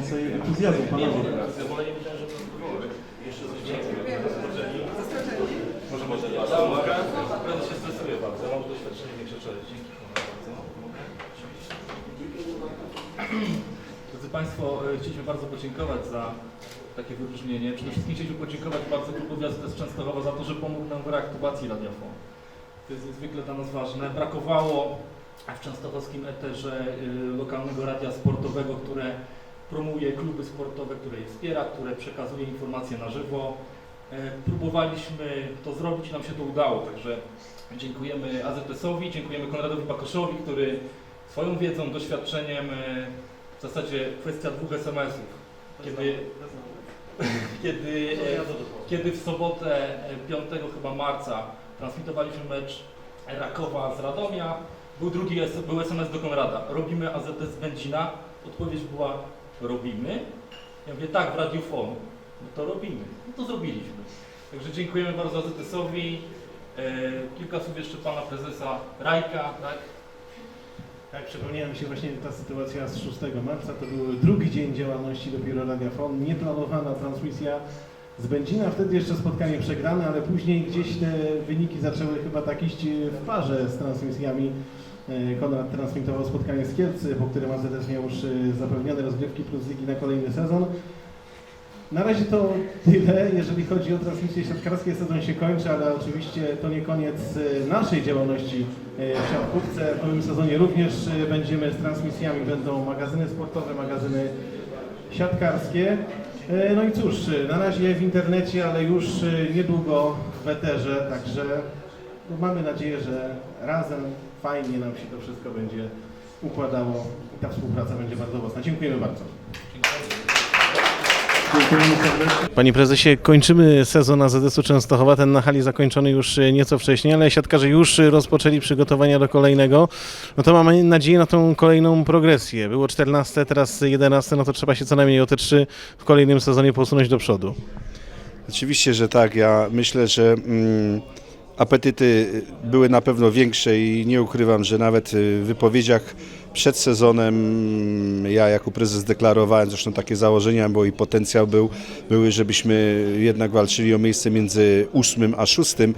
więcej entuzjazmu, panowie. Może może się stresuje bardzo. Ja mam doświadczenie większe czele. Dzięki panu bardzo. Drodzy Państwo, e, chcieliśmy bardzo podziękować za takie wyróżnienie. Przede wszystkim chcieliśmy podziękować bardzo klubowi AZS Częstochowa za to, że pomógł nam w reaktywacji radiofonu. To jest niezwykle dla nas ważne. Brakowało w częstochowskim eterze y, lokalnego radia sportowego, które promuje kluby sportowe, które je wspiera, które przekazuje informacje na żywo. E, Próbowaliśmy to zrobić i nam się to udało, także dziękujemy AZS-owi, dziękujemy Konradowi Bakoszowi, który swoją wiedzą, doświadczeniem, e, w zasadzie kwestia dwóch SMS-ów, kiedy, kiedy, e, kiedy w sobotę e, 5 chyba marca transmitowaliśmy mecz Rakowa z Radomia, był drugi był SMS do Konrada. Robimy AZS z Będzina. Odpowiedź była robimy. Ja mówię tak w radiofon. No to robimy. No to zrobiliśmy. Także dziękujemy bardzo AZS-owi. E, kilka słów jeszcze pana prezesa Rajka, tak? Tak, przypomniała mi się właśnie ta sytuacja z 6 marca. To był drugi dzień działalności dopiero Radia Fon. Nieplanowana transmisja z Będzina. Wtedy jeszcze spotkanie przegrane, ale później gdzieś te wyniki zaczęły chyba tak iść w parze z transmisjami. E, Konrad transmitował spotkanie z Kielcy, po którym AZS miał już e, zapewnione rozgrywki plus ligi na kolejny sezon. Na razie to tyle, jeżeli chodzi o transmisje siatkarskie. Sezon się kończy, ale oczywiście to nie koniec e, naszej działalności w siatkówce. W nowym sezonie również będziemy z transmisjami, będą magazyny sportowe, magazyny siatkarskie. No i cóż, na razie w internecie, ale już niedługo w eterze, także mamy nadzieję, że razem fajnie nam się to wszystko będzie układało i ta współpraca będzie bardzo mocna. Dziękujemy bardzo. Panie prezesie, kończymy sezon AZS-u Częstochowa. Ten na hali zakończony już e, nieco wcześniej, ale siatkarze już e, rozpoczęli przygotowania do kolejnego. No to mamy nadzieję na tą kolejną progresję. Było 14, teraz 11, no to trzeba się co najmniej o te trzy w kolejnym sezonie posunąć do przodu. Oczywiście, że tak. Ja myślę, że mm, apetyty były na pewno większe i nie ukrywam, że nawet y, w wypowiedziach przed sezonem ja jako prezes deklarowałem, zresztą takie założenia, bo i potencjał był, były, żebyśmy jednak walczyli o miejsce między ósmym a szóstym.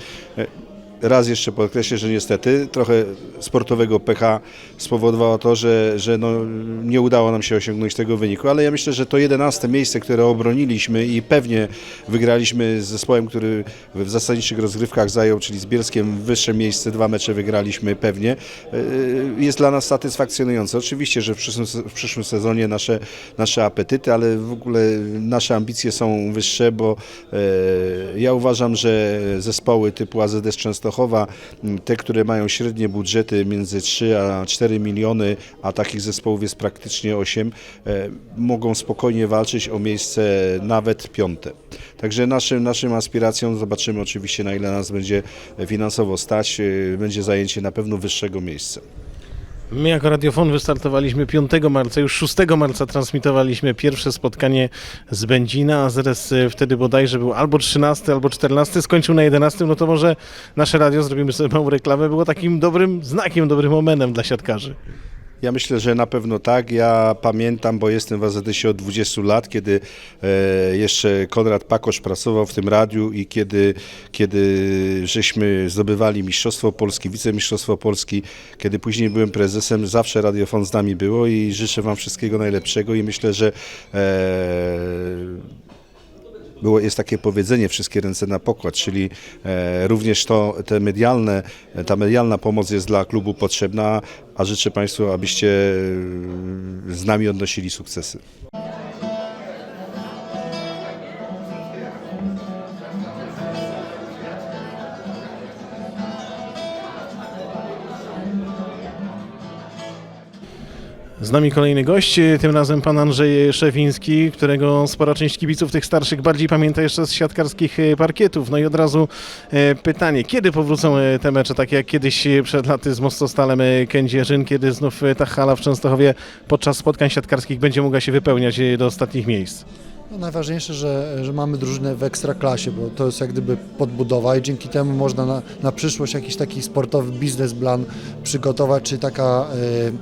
E, Raz jeszcze podkreślę, że niestety trochę sportowego pecha spowodowało to, że, że no, nie udało nam się osiągnąć tego wyniku, ale ja myślę, że to 11 miejsce, które obroniliśmy i pewnie wygraliśmy z zespołem, który w zasadniczych rozgrywkach zajął, czyli z Bielskiem wyższe miejsce, dwa mecze wygraliśmy pewnie, yy, jest dla nas satysfakcjonujące. Oczywiście, że w przyszłym, w przyszłym sezonie nasze, nasze apetyty, ale w ogóle nasze ambicje są wyższe, bo e, ja uważam, że zespoły typu AZS Te, które mają średnie budżety między 3 a 4 miliony, a takich zespołów jest praktycznie 8, e, mogą spokojnie walczyć o miejsce nawet piąte. Także naszym, naszym aspiracją, zobaczymy oczywiście na ile nas będzie finansowo stać, e, będzie zajęcie na pewno wyższego miejsca. My jako Radiofon wystartowaliśmy 5 marca, już 6 marca transmitowaliśmy pierwsze spotkanie z Będzina, a zaraz wtedy bodajże był albo 13, albo 14, skończył na 11, no to może nasze radio, zrobimy sobie małą reklamę, było takim dobrym znakiem, dobrym momentem dla siatkarzy. Ja myślę, że na pewno tak. Ja pamiętam, bo jestem w AZS-ie od 20 lat, kiedy e, jeszcze Konrad Pakosz pracował w tym radiu i kiedy, kiedy żeśmy zdobywali Mistrzostwo Polski, Wicemistrzostwo Polski, kiedy później byłem prezesem, zawsze Radiofon z nami było i życzę Wam wszystkiego najlepszego i myślę, że e, było, jest takie powiedzenie wszystkie ręce na pokład, czyli e, również to, te medialne, ta medialna pomoc jest dla klubu potrzebna, a życzę Państwu, abyście e, z nami odnosili sukcesy. Z nami kolejny gość, tym razem pan Andrzej Szewiński, którego spora część kibiców tych starszych bardziej pamięta jeszcze z siatkarskich e, parkietów. No i od razu e, pytanie, kiedy powrócą e, te mecze, takie jak kiedyś e, przed laty z Mostostalem e, Kędzierzyn, kiedy znów e, ta hala w Częstochowie podczas spotkań siatkarskich będzie mogła się wypełniać e, do ostatnich miejsc? No najważniejsze, że, że mamy drużynę w ekstraklasie, bo to jest jak gdyby podbudowa i dzięki temu można na, na przyszłość jakiś taki sportowy biznesplan przygotować, czy taka e, e,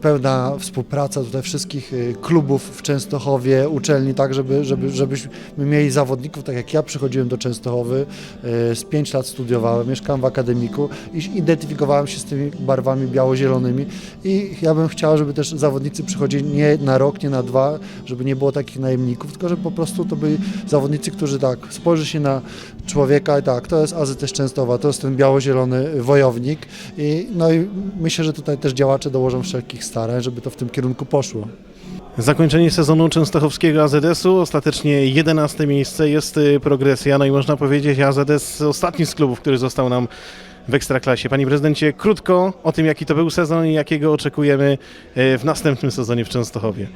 pełna współpraca tutaj wszystkich e, klubów w Częstochowie, uczelni, tak żeby, żeby, żebyśmy mieli zawodników, tak jak ja przychodziłem do Częstochowy, e, z 5 lat studiowałem, mieszkałem w akademiku i identyfikowałem się z tymi barwami biało-zielonymi i ja bym chciał, żeby też zawodnicy przychodzili nie na rok, nie na dwa, żeby nie było takich najemników, tylko żeby po prostu to byli zawodnicy, którzy tak, spojrzy się na człowieka i tak, to jest AZS Częstowa, to jest ten biało-zielony wojownik i no i myślę, że tutaj też działacze dołożą wszelkich starań, żeby to w tym kierunku poszło. Zakończenie sezonu częstochowskiego AZS-u, ostatecznie 11 miejsce, jest y, progresja, no i można powiedzieć AZS ostatni z klubów, który został nam w Ekstraklasie. Panie prezydencie, krótko o tym, jaki to był sezon i jakiego oczekujemy y, w następnym sezonie w Częstochowie.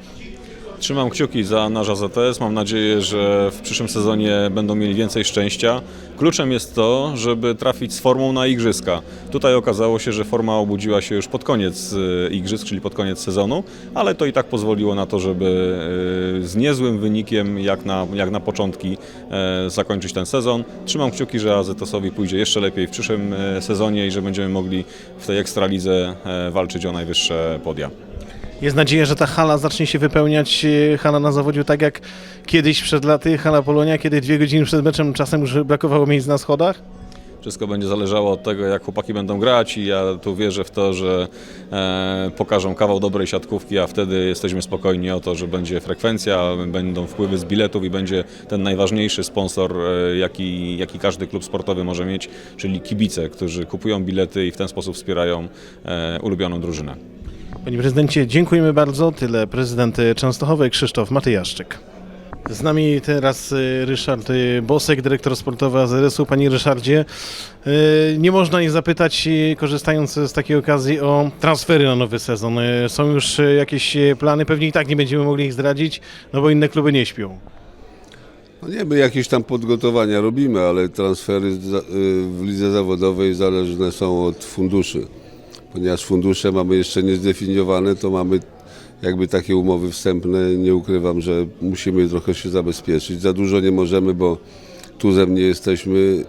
Trzymam kciuki za nasz AZS. Mam nadzieję, że w przyszłym sezonie będą mieli więcej szczęścia. Kluczem jest to, żeby trafić z formą na igrzyska. Tutaj okazało się, że forma obudziła się już pod koniec e, igrzysk, czyli pod koniec sezonu, ale to i tak pozwoliło na to, żeby e, z niezłym wynikiem, jak na, jak na początki, e, zakończyć ten sezon. Trzymam kciuki, że AZS-owi pójdzie jeszcze lepiej w przyszłym sezonie i że będziemy mogli w tej ekstralidze walczyć o najwyższe podia. Jest nadzieja, że ta hala zacznie się wypełniać, y, hala na zawodziu, tak jak kiedyś przed laty, hala Polonia, kiedy dwie godziny przed meczem czasem już brakowało miejsc na schodach. Wszystko będzie zależało od tego, jak chłopaki będą grać i ja tu wierzę w to, że e, pokażą kawał dobrej siatkówki, a wtedy jesteśmy spokojni o to, że będzie frekwencja, będą wpływy z biletów i będzie ten najważniejszy sponsor, e, jaki, jaki każdy klub sportowy może mieć, czyli kibice, którzy kupują bilety i w ten sposób wspierają e, ulubioną drużynę. Panie prezydencie, dziękujemy bardzo. Tyle prezydent Częstochowy Krzysztof Matyjaszczyk. Z nami teraz y, Ryszard y, Bosek, dyrektor sportowy AZS-u. Panie Ryszardzie, y, nie można nie zapytać, korzystając z takiej okazji, o transfery na nowy sezon. Są już jakieś plany, pewnie i tak nie będziemy mogli ich zdradzić, no bo inne kluby nie śpią. No nie, my jakieś tam podgotowania robimy, ale transfery w lidze zawodowej zależne są od funduszy. Ponieważ fundusze mamy jeszcze niezdefiniowane, to mamy jakby takie umowy wstępne. Nie ukrywam, że musimy trochę się zabezpieczyć. Za dużo nie możemy, bo tuzem nie jesteśmy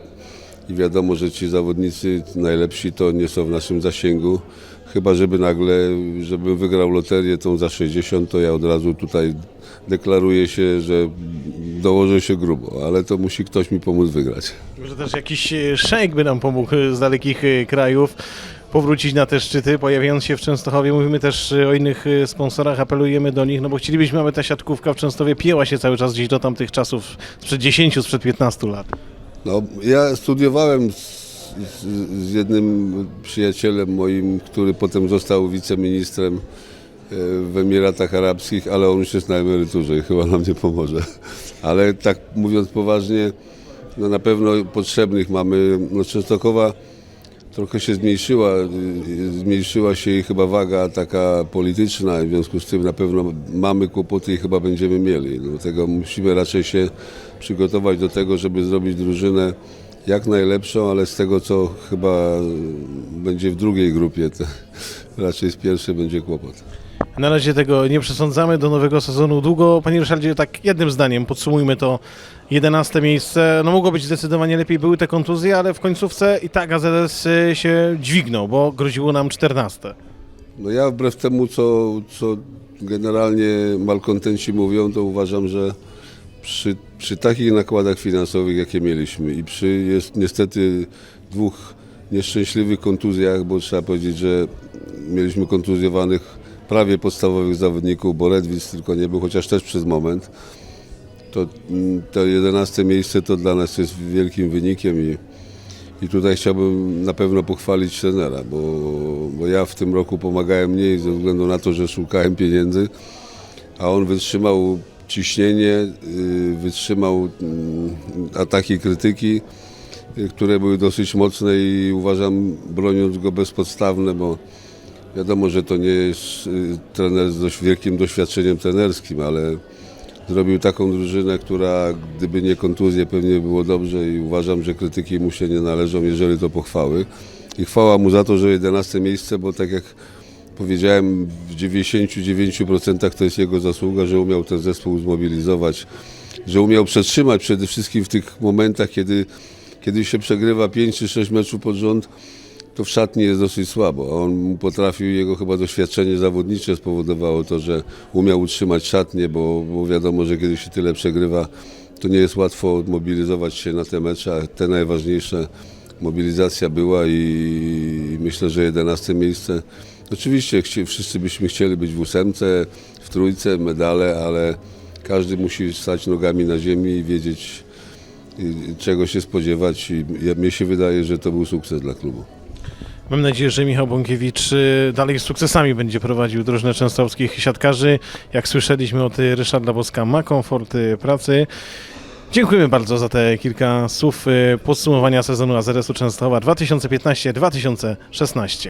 i wiadomo, że ci zawodnicy najlepsi to nie są w naszym zasięgu. Chyba, żeby nagle, żebym wygrał loterię tą za 60, to ja od razu tutaj deklaruję się, że dołożę się grubo, ale to musi ktoś mi pomóc wygrać. Może też jakiś y, szejk by nam pomógł z dalekich y, krajów powrócić na te szczyty, pojawiając się w Częstochowie. Mówimy też y, o innych y, sponsorach, apelujemy do nich, no bo chcielibyśmy, aby ta siatkówka w Częstochowie pięła się cały czas gdzieś do tamtych czasów sprzed 10, sprzed 15 lat. No, ja studiowałem z, z, jednym przyjacielem moim, który potem został wiceministrem e, w Emiratach Arabskich, ale on już jest na emeryturze i chyba nam nie pomoże. Ale tak mówiąc poważnie, no na pewno potrzebnych mamy. No Częstochowa trochę się zmniejszyła, zmniejszyła się jej chyba waga taka polityczna, w związku z tym na pewno mamy kłopoty i chyba będziemy mieli. Dlatego musimy raczej się przygotować do tego, żeby zrobić drużynę jak najlepszą, ale z tego co chyba będzie w drugiej grupie, to raczej z pierwszej będzie kłopot. Na razie tego nie przesądzamy do nowego sezonu długo. Panie Ryszardzie, tak jednym zdaniem podsumujmy to 11 miejsce. No mogło być zdecydowanie lepiej, były te kontuzje, ale w końcówce i tak AZS y, się dźwignął, bo groziło nam 14. No ja wbrew temu, co, co generalnie malkontenci mówią, to uważam, że przy, przy takich nakładach finansowych, jakie mieliśmy i przy jest niestety dwóch nieszczęśliwych kontuzjach, bo trzeba powiedzieć, że mieliśmy kontuzjowanych prawie podstawowych zawodników, bo Redwitz tylko nie był, chociaż też przez moment, to mm, to 11 miejsce to dla nas jest wielkim wynikiem i i tutaj chciałbym na pewno pochwalić trenera, bo, bo ja w tym roku pomagałem mniej ze względu na to, że szukałem pieniędzy, a on wytrzymał ciśnienie, y, wytrzymał mm, ataki krytyki, y, które były dosyć mocne i uważam, broniąc go bezpodstawne, bo wiadomo, że to nie jest y, trener z dość wielkim doświadczeniem trenerskim, ale zrobił taką drużynę, która gdyby nie kontuzje pewnie było dobrze i uważam, że krytyki mu się nie należą, jeżeli to pochwały. I chwała mu za to, że 11 miejsce, bo tak jak powiedziałem, w 99% to jest jego zasługa, że umiał ten zespół zmobilizować, że umiał przetrzymać przede wszystkim w tych momentach, kiedy, kiedy się przegrywa 5 czy 6 meczów pod rząd, to w szatni jest dosyć słabo. On potrafił, jego chyba doświadczenie zawodnicze spowodowało to, że umiał utrzymać szatnię, bo, bo wiadomo, że kiedy się tyle przegrywa, to nie jest łatwo mobilizować się na te mecze, a te najważniejsze mobilizacja była i myślę, że 11 miejsce. Oczywiście wszyscy byśmy chcieli być w ósemce, w trójce, medale, ale każdy musi stać nogami na ziemi i wiedzieć, czego się spodziewać. I mnie się wydaje, że to był sukces dla klubu. Mam nadzieję, że Michał Bąkiewicz y, dalej z sukcesami będzie prowadził drużynę częstochowskich siatkarzy. Jak słyszeliśmy od Ryszarda Boska, ma komfort y, pracy. Dziękujemy bardzo za te kilka słów y, podsumowania sezonu AZS-u Częstochowa 2015-2016.